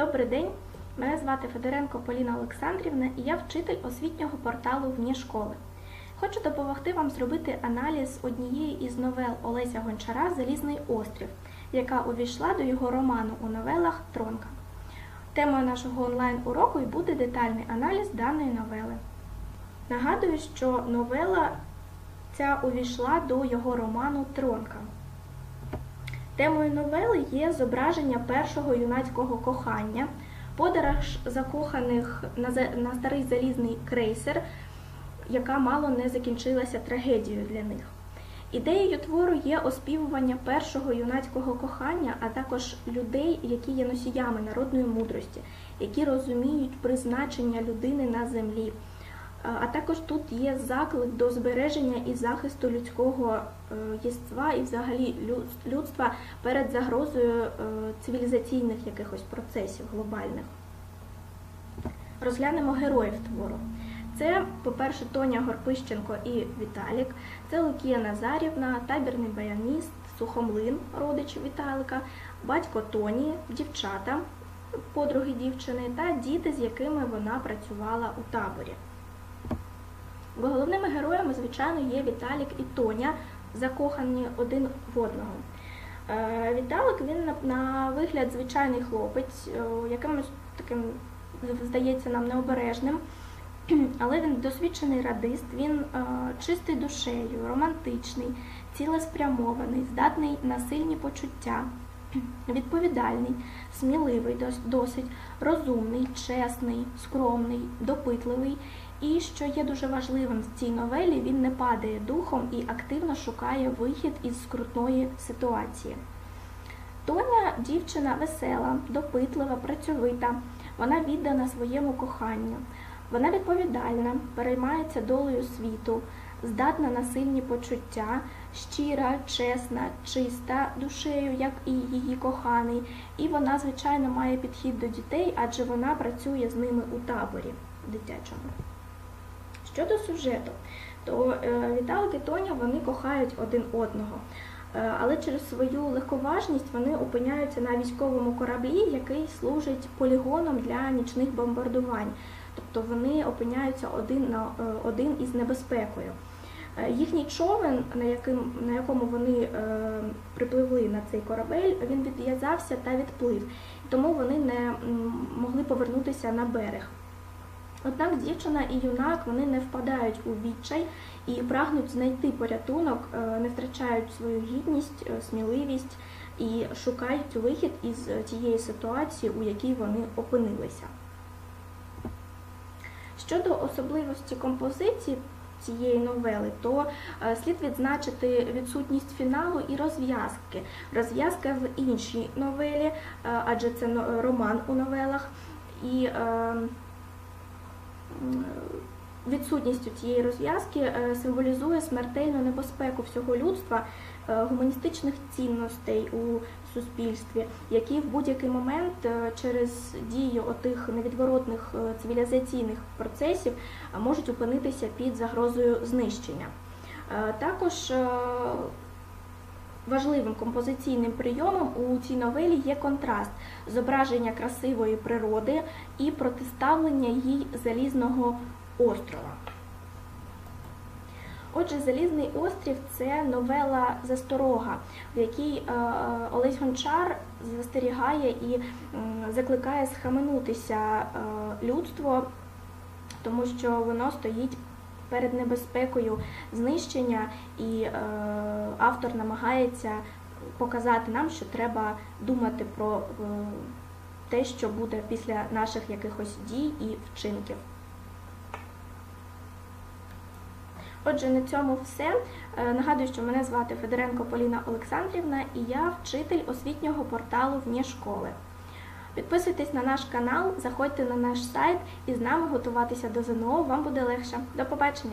Добрий день, мене звати Федоренко Поліна Олександрівна і я вчитель освітнього порталу «Вні школи. Хочу допомогти вам зробити аналіз однієї із новел Олеся Гончара Залізний острів, яка увійшла до його роману у новелах Тронка. Темою нашого онлайн-уроку і буде детальний аналіз даної новели. Нагадую, що новела ця увійшла до його роману Тронка. Темою новели є зображення першого юнацького кохання, подорож закоханих на, за- на старий залізний крейсер, яка мало не закінчилася трагедією для них. Ідеєю твору є оспівування першого юнацького кохання, а також людей, які є носіями народної мудрості, які розуміють призначення людини на землі. А також тут є заклик до збереження і захисту людського е, єства і взагалі людства перед загрозою е, цивілізаційних якихось процесів глобальних. Розглянемо героїв твору. Це, по-перше, Тоня Горпищенко і Віталік, це Лукія Назарівна, табірний баяніст, Сухомлин, родич Віталика, батько Тоні, дівчата, подруги дівчини та діти, з якими вона працювала у таборі. Головними героями, звичайно, є Віталік і Тоня, закохані один в одного. Е, Віталик він на, на вигляд звичайний хлопець, е, якимось таким здається нам необережним, але він досвідчений радист, він е, чистий душею, романтичний, цілеспрямований, здатний на сильні почуття, відповідальний, сміливий, досить розумний, чесний, скромний, допитливий. І що є дуже важливим в цій новелі, він не падає духом і активно шукає вихід із скрутної ситуації. Тоня дівчина весела, допитлива, працьовита. Вона віддана своєму коханню. Вона відповідальна, переймається долею світу, здатна на сильні почуття, щира, чесна, чиста душею, як і її коханий. І вона, звичайно, має підхід до дітей, адже вона працює з ними у таборі дитячому. Щодо сюжету, то е, Віталик і Тоня вони кохають один одного. Е, Але через свою легковажність вони опиняються на військовому кораблі, який служить полігоном для нічних бомбардувань. Тобто вони опиняються один на е, один із небезпекою. Їхній човен, на, яким, на якому вони е, припливли на цей корабель, він відв'язався та відплив, тому вони не могли повернутися на берег. Однак дівчина і юнак вони не впадають у відчай і прагнуть знайти порятунок, е, не втрачають свою гідність, е, сміливість і шукають вихід із е, тієї ситуації, у якій вони опинилися. Щодо особливості композиції цієї новели, то слід відзначити відсутність фіналу і розв'язки. Розв'язка в іншій новелі, адже це роман у новелах. І е, м, відсутністю цієї розв'язки е, символізує смертельну небезпеку всього людства, е, гуманістичних цінностей у суспільстві, які в будь-який момент е, через дію отих невідворотних цивілізаційних процесів можуть опинитися під загрозою знищення. Також Важливим композиційним прийомом у цій новелі є контраст зображення красивої природи і протиставлення їй залізного острова. Отже, Залізний острів це новела засторога, в якій е, Олесь Гончар застерігає і закликає схаменутися е, людство, тому що воно стоїть перед небезпекою знищення, і е, автор намагається показати нам, що треба думати про е, те, що буде після наших якихось дій і вчинків. Отже, на цьому все. Е, Нагадую, що мене звати Федоренко Поліна Олександрівна і я вчитель освітнього порталу «Вні школи. Підписуйтесь на наш канал, заходьте на наш сайт і з нами готуватися до ЗНО вам буде легше. До побачення!